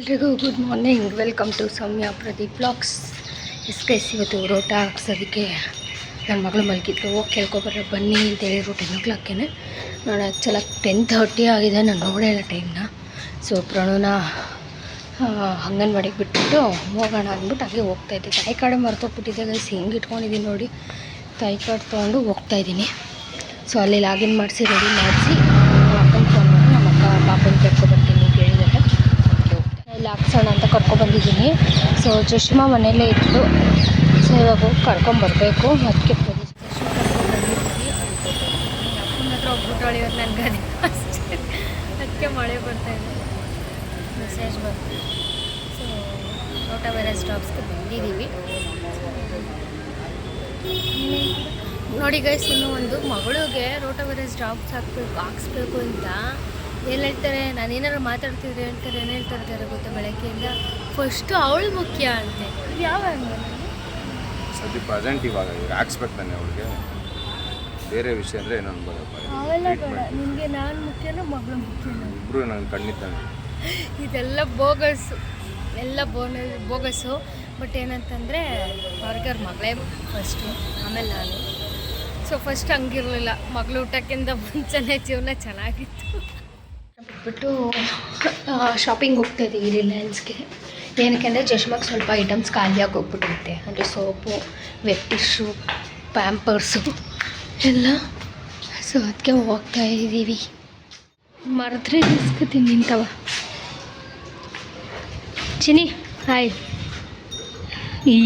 ಎಲ್ರಿಗೂ good morning welcome to Soumya Pradeep blogs ಎಸ್ಕೈಸ್ ಇವತ್ತು ರೋಟ ಹಾಕ್ಸೋದಕ್ಕೆ ನನ್ನ ಮಗಳು ಮಲಗಿದ್ರು ಹೋಗಿ ಕೇಳ್ಕೊಬಾರ ಬನ್ನಿ ಅಂತೇಳಿ ಹೇಳಿದ್ರು ಟೆನ್ ಓ ಕ್ಲಾಕೇನೆ ನಾನು ಆ್ಯಕ್ಚುಲಾಗಿ ಟೆನ್ ಥರ್ಟಿ ಆಗಿದೆ, ನಾನು ನೋಡೇ ಇಲ್ಲ ಟೈಮ್ನ ಸೊ ಪ್ರಣೋನ ಅಂಗನವಾಡಿಗೆ ಬಿಟ್ಬಿಟ್ಟು ಹೋಗೋಣ ಅಂದ್ಬಿಟ್ಟು ಹಾಗೆ ಹೋಗ್ತಾ ಇದ್ದೆ. ತಾಯಿ ಕಾಡೆ ಮರ್ತೋಗ್ಬಿಟ್ಟಿದ್ದೆ ಗೈಸ್ ಹಿಂಗೆ ಇಟ್ಕೊಂಡಿದ್ದೀನಿ ನೋಡಿ. ತಾಯಿ ಕಾರ್ಡ್ ತೊಗೊಂಡು ಹೋಗ್ತಾ ಇದ್ದೀನಿ. ಸೊ ಅಲ್ಲಿ ಲಾಗಿನ್ ಮಾಡಿಸಿ ರೆಡಿ ಮಾಡಿಸಿ ಅಪ್ಪನ ಫೋನ್ ಮಾಡಿ ನಮ್ಮ ಅಕ್ಕ ಪಾಪನ ಕರ್ಕೊಬರ್ತೀನಿ ಅಂತ ಹೇಳಿದ್ದಾರೆ ಇಲ್ಲಿ ಹಾಕ್ಸೋಣ ಅಂತ ಕರ್ಕೊಬಂದಿದ್ದೀನಿ ಸೊ ಚಶ್ಮಾ ಮನೆಯಲ್ಲೇ ಇತ್ತು. ಸೊ ಇವಾಗ ಕರ್ಕೊಂಬರ್ಬೇಕು ಅದಕ್ಕೆ ಪ್ರದೇಶ ಅಪ್ಪನ ಹತ್ರ ಹೋಗ್ಬಿಟ್ಟು ಇವತ್ತು ನನಗೆ ಅದೇ ಅದಕ್ಕೆ ಮಳೆ ಬರ್ತಾ ಮೆಸೇಜ್ ಬಂತು ಸೊ ರೋಟ ವೈರಸ್ ಸ್ಟಾಪ್ಸ್ಗೆ ಬಂದಿದ್ದೀವಿ. ನೋಡಿ ಗೈಸ್ ಇನ್ನೂ ಒಂದು ಮಗಳಿಗೆ ರೋಟಾ ವೈರಸ್ ಡ್ರಾಪ್ಸ್ ಹಾಕ್ಬೇಕು, ಹಾಕ್ಸ್ಬೇಕು ಅಂತ ಏನು ಹೇಳ್ತಾರೆ? ನಾನು ಏನಾದ್ರು ಮಾತಾಡ್ತಿದ್ರೆ ಹೇಳ್ತಾರೆ ಏನು ಹೇಳ್ತಾ ಇರ್ತಾರೆ ಗೊತ್ತಾ ಬೆಳಗ್ಗೆಯಿಂದ? ಫಸ್ಟು ಅವಳು ಮುಖ್ಯ ಅಂತೆ. ಯಾವ ಸದ್ಯ ಪ್ರೆಸೆಂಟ್ ಇವಾಗ ಹಾಕ್ಸ್ಬೇಕು ತಾನೆ ಅವಳಿಗೆ. ಬೇರೆ ವಿಷಯ ಅಂದರೆ ಇನ್ನೊಂದು ಅವೆಲ್ಲ ಬೇಡ. ನಿಮಗೆ ನಾನು ಮುಖ್ಯನೋ ಮಗಳು ಮುಖ್ಯನೋ? ಇಬ್ಬರು ನನ್ನ ಕಣ್ಣಿದ್ದಾನೆ ಇದೆಲ್ಲ ಬೋಗಸ್ಸು ಎಲ್ಲ ಬೋನ ಬೋಗಸ್ಸು ಬಟ್ ಏನಂತಂದರೆ ಅವ್ರಿಗೆ ಅವ್ರ ಮಗಳೇ ಫಸ್ಟು ಆಮೇಲೆ ನಾನು. ಸೊ ಫಸ್ಟ್ ಹಂಗಿರಲಿಲ್ಲ. ಮಗಳು ಊಟಕ್ಕಿಂತ ಮುಂಚೆನೇ ಜೀವನ ಚೆನ್ನಾಗಿತ್ತು. ಬಿಟ್ಬಿಟ್ಟು ಶಾಪಿಂಗ್ ಹೋಗ್ತಾ ಇದ್ದೀವಿ ರಿಲಯನ್ಸ್ಗೆ. ಏನಕ್ಕೆ ಅಂದರೆ ಚಶ್ಮಾಗೆ ಸ್ವಲ್ಪ ಐಟಮ್ಸ್ ಖಾಲಿಯಾಗಿ ಹೋಗ್ಬಿಟ್ಟಿರುತ್ತೆ. ಅಂದರೆ ಸೋಪು ವೆಟ್ ಟಿಶ್ಯೂ ಪ್ಯಾಂಪರ್ಸು ಎಲ್ಲ. ಸೊ ಅದಕ್ಕೆ ಹೋಗ್ತಾ ಇದ್ದೀವಿ. ಮರೆದ್ರೆ ಇಸ್ಕೊತೀನಿ ನಿಂತವ ಚಿನಿ ಹಾಯ್ ಈ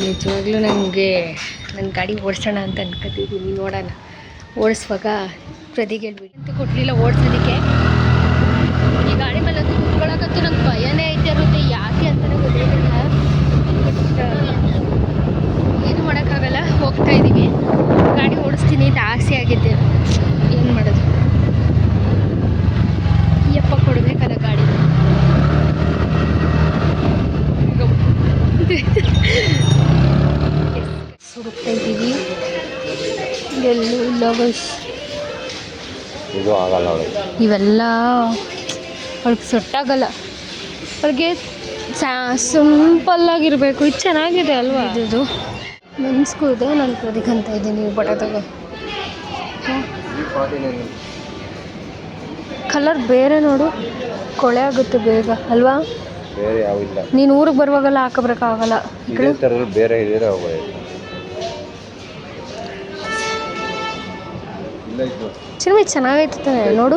ನಿಜವಾಗ್ಲೂ ನನಗೆ ನನ್ನ ಗಾಡಿ ಓಡಿಸೋಣ ಅಂತ ಅನ್ಕೋತಿದ್ದೀನಿ ನೋಡೋಣ. ಓಡಿಸುವಾಗ ಪ್ರದಿಗೆ ಅಂತ ಕೊಡಲಿಲ್ಲ ಓಡಿಸೋದಕ್ಕೆ ಈ ಗಾಡಿ ಮೇಲೆ ಅಂತೂ ಕುತ್ಕೊಳ್ಳೋಕಂತೂ ನಂಗೆ ಭಯನೇ ಐತೆ ಇರುತ್ತೆ ಯಾಕೆ ಅಂತಲೇ ಗೊತ್ತಿಲ್ಲ ಏನು ಮಾಡೋಕ್ಕಾಗಲ್ಲ ಹೋಗ್ತಾ ಇದ್ದೀವಿ ಗಾಡಿ ಓಡಿಸ್ತೀನಿ ಅಂತ ಆಸೆ ಆಗಿದ್ದೆ ಏನು ಮಾಡೋದು ಯಪ್ಪ ಕೊಡಬೇಕಲ್ಲ ಗಾಡಿ ಹುಡುಕ್ತಾ ಇದ್ದೀವಿ ಎಲ್ಲೂ ಇಲ್ಲ ಬಸ್ ಇದು ಆಗಲ್ಲ ಇವೆಲ್ಲ ಅವ್ಳಿಗೆ ಸೊಟ್ಟಾಗಲ್ಲ ಅವಳಿಗೆ ಸಿಂಪಲ್ಲಾಗಿರಬೇಕು ಇದು ಚೆನ್ನಾಗಿದೆ ಅಲ್ವಾ? ಇದು ಮೆನ್ಸ್ಗೂ ಇದೆ ನಾನು ಪ್ರದೀಕ್ ಅಂತ ಇದ್ದೀನಿ ಬಟ್ಟೆ ತಗೋ. ಕಲರ್ ಬೇರೆ ನೋಡು. ಕೊಳೆ ಆಗುತ್ತೆ ಬೇಗ ಅಲ್ವಾ? ಬೇರೆ ನೀನು ಊರಿಗೆ ಬರುವಾಗಲ್ಲ ಹಾಕಬರಕ್ಕಾಗಲ್ಲ ಬೇರೆ ಚಿನ್ಮಿ ಚೆನ್ನಾಗೈತೆ ತಾನೆ ನೋಡು.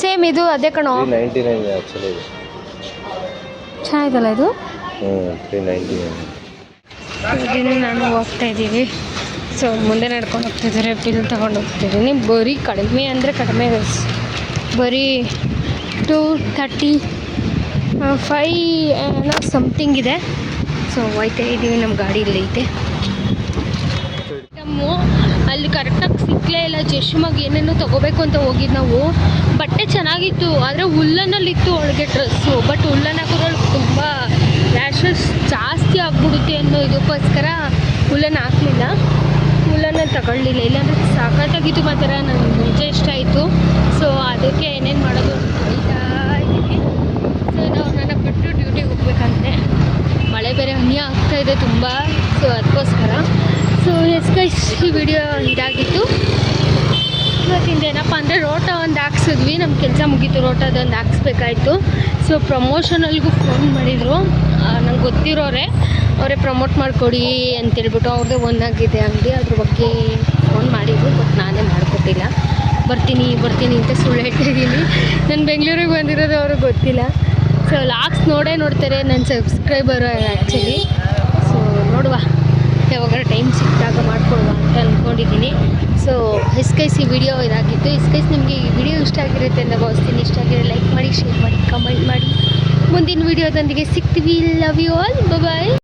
ಸೇಮ್ ಇದು ಅದೇ ಕಣೋ. ನೈಂಟಿ ನೈನ್ ಆ್ಯಕ್ಚುಲಿ ಇದು. ಚೆನ್ನಾಗಿದಲ್ಲ ಇದು? ಹ್ಞೂ ತ್ರೀ ನೈಂಟಿ ನೈನ್ ಹೋಗ್ತಾ ಇದ್ದೀವಿ. ಸೊ ಮುಂದೆ ನಡ್ಕೊಂಡು ಹೋಗ್ತಿದ್ದಾರೆ ಬಿಲ್ ತಗೊಂಡು ಹೋಗ್ತಿದ್ದೀನಿ ಬರೀ ಕಡಿಮೆ ಅಂದರೆ ಕಡಿಮೆ. ಬರೀ ಟೂ ತರ್ಟಿ ಫೈ ಏನೋ ಸಮಥಿಂಗ್ ಇದೆ. ಸೊ ಹೋಯ್ತಾ ಇದ್ದೀವಿ ನಮ್ಮ ಗಾಡಿ ಇಲ್ಲಿ ಐತೆ ಅಲ್ಲಿ ಕರೆಕ್ಟಾಗಿ ಸಿಕ್ಕಲೇ ಇಲ್ಲ. ಜಶ್ಮಾಗಿ ಏನೇನೋ ತೊಗೋಬೇಕು ಅಂತ ಹೋಗಿದ್ದು ನಾವು. ಬಟ್ಟೆ ಚೆನ್ನಾಗಿತ್ತು. ಆದರೆ ಉಲ್ಲನಲ್ಲಿತ್ತು ಒಳಗೆ ಡ್ರೆಸ್ಸು ಬಟ್ ಉಲ್ಲನ್ ಹಾಕಿದ್ರೊಳಗೆ ತುಂಬ ರ್ಯಾಷಸ್ ಜಾಸ್ತಿ ಆಗ್ಬಿಡುತ್ತೆ ಅನ್ನೋ ಇದಕ್ಕೋಸ್ಕರ ಉಲ್ಲನ್ ಹಾಕಲಿಲ್ಲ. ಉಲ್ಲನಲ್ಲಿ ತಗೊಳ್ಳಿಲ್ಲ. ಇಲ್ಲಾಂದರೆ ಸಾಕಾಗಿತ್ತು ಮಾತ್ರ. ನನಗೆ ಮುಂಚೆ ಇಷ್ಟ ಆಯಿತು. ಸೊ ಅದಕ್ಕೆ ಏನೇನು ಮಾಡೋದು ಸೊ ನಾವು ನನ್ನ ಬಿಟ್ಟು ಡ್ಯೂಟಿಗೆ ಹೋಗ್ಬೇಕಂತೆ. ಮಳೆ ಬೇರೆ ಹನಿ ಆಗ್ತಾ ಇದೆ ತುಂಬ. ಸೊ ಅದಕ್ಕೋಸ್ಕರ. ಗೈಸ್ ಈ ವಿಡಿಯೋ ಇದಾಗಿತ್ತು. ಇವತ್ತಿಂದ ಏನಪ್ಪ ಅಂದರೆ ರೋಟ ಒಂದು ಹಾಕ್ಸಿದ್ವಿ. ನಮ್ಮ ಕೆಲಸ ಮುಗೀತು ರೋಟದೊಂದು ಹಾಕ್ಸ್ಬೇಕಾಯ್ತು. ಸೊ ಪ್ರಮೋಷನಲ್ಗೂ ಫೋನ್ ಮಾಡಿದರು. ನಂಗೆ ಗೊತ್ತಿರೋರೆ, ಅವರೇ ಪ್ರಮೋಟ್ ಮಾಡಿಕೊಡಿ ಅಂತೇಳ್ಬಿಟ್ಟು ಅವ್ರದ್ದೇ ಒಂದಾಗಿದೆ ಅಂಗಡಿ. ಅದ್ರ ಬಗ್ಗೆ ಫೋನ್ ಮಾಡಿದ್ರು ಬಟ್ ನಾನೇ ಮಾಡಿಕೊಟ್ಟಿಲ್ಲ. ಬರ್ತೀನಿ ಬರ್ತೀನಿ ಅಂತ ಸುಳ್ಳು ಹೇಳ್ತಾ ಇದ್ದೀನಿ ನಾನು ಬೆಂಗಳೂರಿಗೆ ಬಂದಿರೋದು ಅವ್ರಿಗೆ ಗೊತ್ತಿಲ್ಲ. ಸೊ ಲಾಕ್ಸ್ ನೋಡೇ ನೋಡ್ತಾರೆ ನನ್ನ ಸಬ್ಸ್ಕ್ರೈಬರ್ ಆ್ಯಕ್ಚುಲಿ ಸೊ ನೋಡುವ. ಯಾವಾಗ ಟೈಮ್ ಸಿಕ್ಕಿದಾಗ ಮಾಡ್ಕೊಡುವ ಅಂತ ಅಂದ್ಕೊಂಡಿದ್ದೀನಿ ಸೊ ಎಸ್ಕೈಸ್ ಈ ವಿಡಿಯೋ ಇದಾಗಿತ್ತು. ಎಸ್ಕೈಸ್ ನಿಮಗೆ ಈ ವಿಡಿಯೋ ಇಷ್ಟ ಆಗಿರುತ್ತೆ ಅಂತ ಭಾವಿಸ್ತೀನಿ. ಇಷ್ಟ ಆಗಿರೋ ಲೈಕ್ ಮಾಡಿ ಶೇರ್ ಮಾಡಿ ಕಮೆಂಟ್ ಮಾಡಿ. ಮುಂದಿನ ವಿಡಿಯೋದೊಂದಿಗೆ ಸಿಗ್ತೀವಿ. Love you all bye